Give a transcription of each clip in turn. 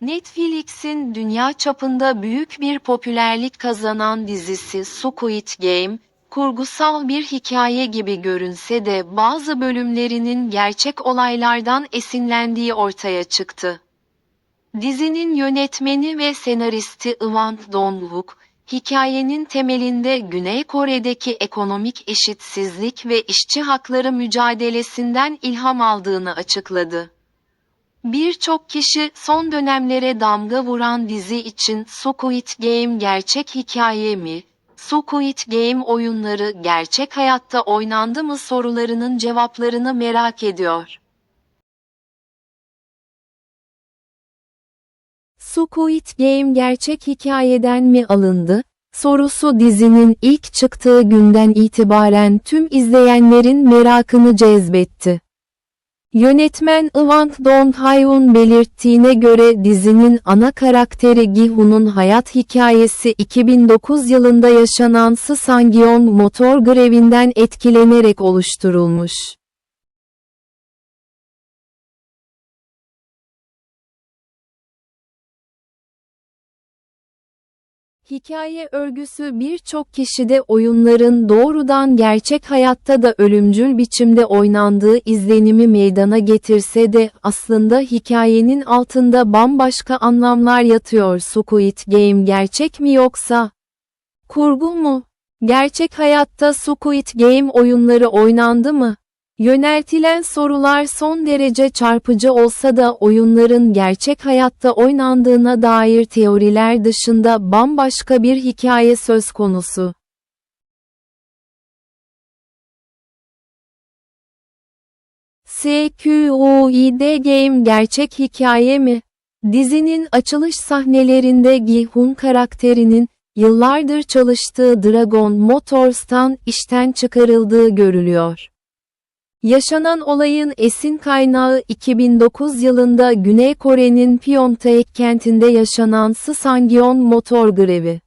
Netflix'in dünya çapında büyük bir popülerlik kazanan dizisi Squid Game, kurgusal bir hikaye gibi görünse de bazı bölümlerinin gerçek olaylardan esinlendiği ortaya çıktı. Dizinin yönetmeni ve senaristi Iwan Dong-wook, hikayenin temelinde Güney Kore'deki ekonomik eşitsizlik ve işçi hakları mücadelesinden ilham aldığını açıkladı. Birçok kişi son dönemlere damga vuran dizi için Squid Game gerçek hikaye mi, Squid Game oyunları gerçek hayatta oynandı mı sorularının cevaplarını merak ediyor. Squid Game gerçek hikayeden mi alındı? Sorusu dizinin ilk çıktığı günden itibaren tüm izleyenlerin merakını cezbetti. Yönetmen Iwan Dong-hyun belirttiğine göre dizinin ana karakteri Gi-hun'un hayat hikayesi 2009 yılında yaşanan Ssanggyeon motor grevinden etkilenerek oluşturulmuş. Hikaye örgüsü birçok kişide oyunların doğrudan gerçek hayatta da ölümcül biçimde oynandığı izlenimi meydana getirse de aslında hikayenin altında bambaşka anlamlar yatıyor. Squid Game gerçek mi yoksa kurgu mu? Gerçek hayatta Squid Game oyunları oynandı mı? Yöneltilen sorular son derece çarpıcı olsa da oyunların gerçek hayatta oynandığına dair teoriler dışında bambaşka bir hikaye söz konusu. SQUID Game gerçek hikaye mi? Dizinin açılış sahnelerinde Gi-hun karakterinin, yıllardır çalıştığı Dragon Motors'tan işten çıkarıldığı görülüyor. Yaşanan olayın esin kaynağı 2009 yılında Güney Kore'nin Pyeongtaek kentinde yaşanan Ssanggyeon motor grevi.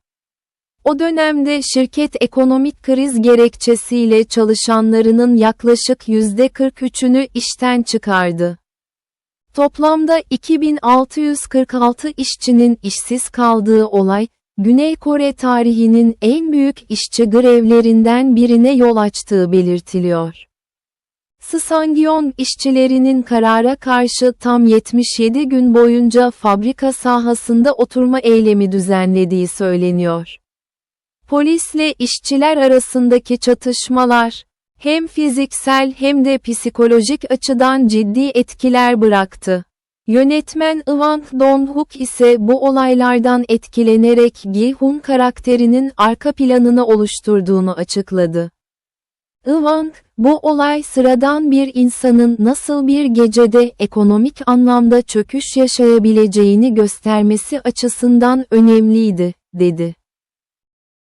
O dönemde şirket ekonomik kriz gerekçesiyle çalışanlarının yaklaşık %43'ünü işten çıkardı. Toplamda 2646 işçinin işsiz kaldığı olay, Güney Kore tarihinin en büyük işçi grevlerinden birine yol açtığı belirtiliyor. Ssanggyeon işçilerinin karara karşı tam 77 gün boyunca fabrika sahasında oturma eylemi düzenlediği söyleniyor. Polisle işçiler arasındaki çatışmalar, hem fiziksel hem de psikolojik açıdan ciddi etkiler bıraktı. Yönetmen Iwan Dong-wook ise bu olaylardan etkilenerek Gi-hun karakterinin arka planını oluşturduğunu açıkladı. Iwan, bu olay sıradan bir insanın nasıl bir gecede ekonomik anlamda çöküş yaşayabileceğini göstermesi açısından önemliydi, dedi.